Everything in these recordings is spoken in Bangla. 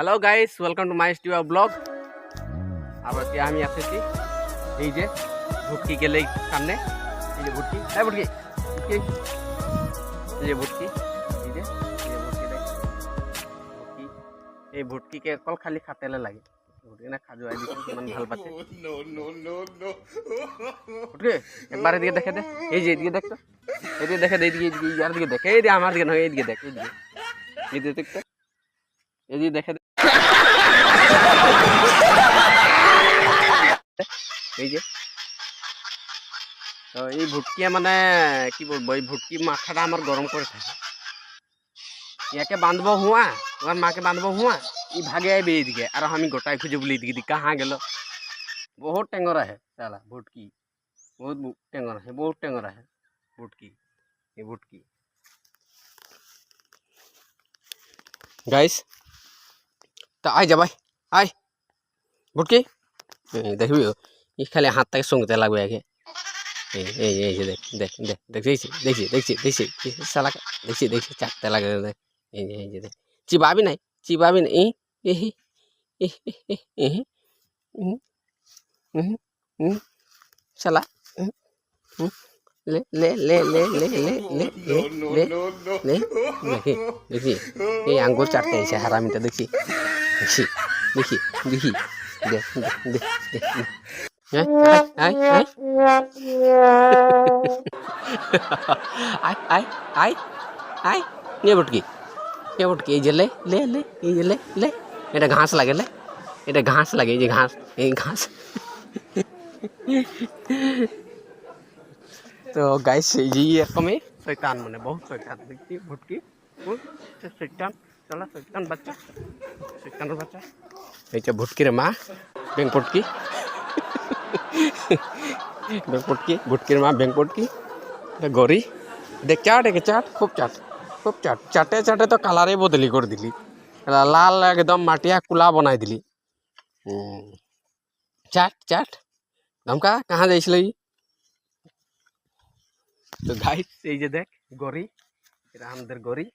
hello guys welcome to my studio blog আর এতিয়া আমি আছেছি এই যে ভুটকি গেলে সামনে এই যে ভুটকি হ্যাঁ ভুটকি ভুটকি এই যে ভুটকি এই যে এই যে ভুটকি দেখ ভুটকি এই ভুটকিকে অকল খালি খাতেলে লাগে ভুটকি না খাজুৱাই দিছে কিমান ভাল পাইছে ভুটকি একবার এদিকে দেখে দে এই যে এদিকে দেখ তো এদিকে দেখে দে এইদিকে এইদিকে ইয়ার দিকে দেখ এই যে আমার দিকে নয় এইদিকে দেখ এইদিকে এইদিকে দেখ তো এদিকে দেখে দে এই যে তো এই ভুটকিয়ে মানে কি বলবো এই ভুটকি মাথাটা আমার গরম করে থাকে ইয়াকে বাঁধব হুয়া ওর মাকে বাঁধব হুয়া ই ভাগে আইবে এইদিকে আর আমি গোটাই খুঁজে বলি এদিকে দি কাহা গেল বহুত টেঙর আহে চালা ভুটকি বহুত বু- টেঙর আহে বহুত টেঙর আহে ভুটকি এই ভুটকি গাইস তা আয় যা ভাই আয় এই দেখবি ই খালি হাতটাকে সঙ্গতে লাগবে আগে এই এই এই দেখ দেখ দেখ দেখ দেখছি দেখছি দেখছি দেখছি দেখছি, দেখছি দেখছি চারটে লাগে দেখ এই যে এই যে দেখ চিবাবি নাই চিবাবি নাই এই শালা হুম, হুম, লে লে লে লে লে লে লে লে লে দেখি দেখি এই আঙ্গুর চারটে এসে হারামিটা দেখছি দেখি দেখি দেখ দেখ দেখ দেখ হ্যাঁ আয় আয় আয় আয় আয় আয় নে বুটকি নে বুটকি এই যে লে লে লে এই যে লে লে এটা ঘাস লাগে লে এটা ঘাস লাগে এই যে ঘাস এই ঘাস তো গাইস এই যে এরকমই শৈতান মানে বহুত শৈতান দেখছি ভুটকি হুম, সে শৈতান চলা শৈতান বাচ্চা। বাচ্চা। এই যে ভুটকির মা ব্যাং পটকি। ব্যাং পটকি ভুটকির মা ব্যাং পটকি। এটা গড়ি। দেখ চাট, একে চাট, খুব চাট খুব চাট। চাটে চাটে তো কালারে বদলি করে দিলি। লাল, একদম মাটিয়া কুলা বনাই দিলি। চাট চাট। ধমকা, কাহা যাইছিল? তো গাইস এই যে দেখ, গড়ি। এটা আমাদের গড়ি।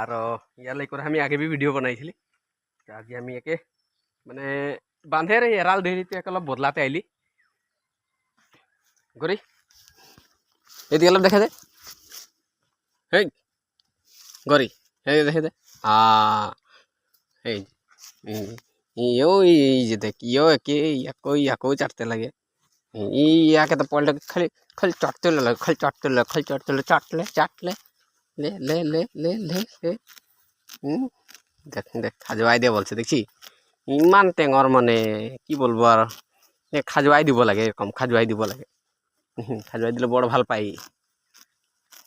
আর ইয়ার করে আমি আগে বি ভিডিও বনাইছিলি। আজি আমি একে মানে বান্ধের এৰাল ধৰিতে একে অলপ বদলাতে আহিলি। গৰি। এদিকে অলপ দেখা দে। হেই, গৰি। সেই দেখে দে। আ এই ইও এই যে দেখ ইও একে, ইয়াকো ইয়াকো চাটতে লাগে। ইয়াকে তো পড়লে খালি খালি চাটতে লাগে, খালি চাটতে লাগে, খালি চাটতে চাটলে চাটলে। লে লে লে লে লে লে। দেখ দেখ খাজুয়াই দিয়ে বলছে দেখছি ইমান টেঙৰ মানে কি বলব আৰু এই খাজুৱাই দিব লাগে এরকম খাজুৱাই দিব লাগে। হুম, খাজুৱাই দিলে বৰ ভালো পায়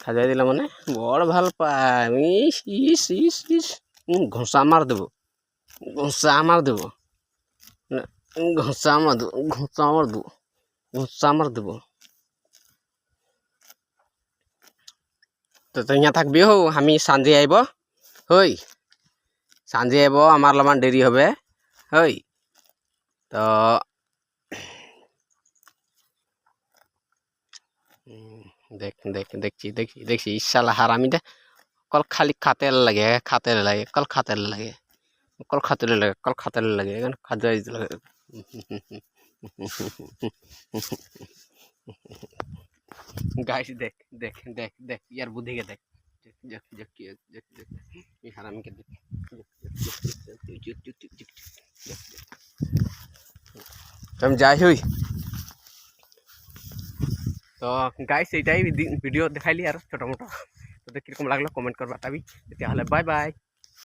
খাজুৱাই দিলে মানে বৰ ভালো পায় ইস ইস ইস ইস। ঘোঁচা মার দেব। ঘোঁচা মার দেব। ঘোঁচা মার দেব ঘোঁচা মার দেব। ঘোঁচা মার দেব। তো তো থাকবি হো, আমি সাঞ্জে আইব, হই। সাঞ্জে আইব আমার অলপমান দেরি হবে, হই। তো দেখ দেখ, দেখছি দেখছি দেখছি ইশালা হারামিটা কল খালি খাতের লাগে খাতের লাগে, কল খাতের লাগে, কল খাতের লাগে, কল খাতের লাগে খাতে লাগে। गाइस देख देख देख देख यार बुद्धि के देख जक जक जक जक ये हराम के देख हम जाए हुई तो गाइस এইটাই ভিডিও দেখাইলি আর ছোট মোটো তোদের কীরকম লাগলো কমেন্ট করবা তাবি তাহলে बाय बाय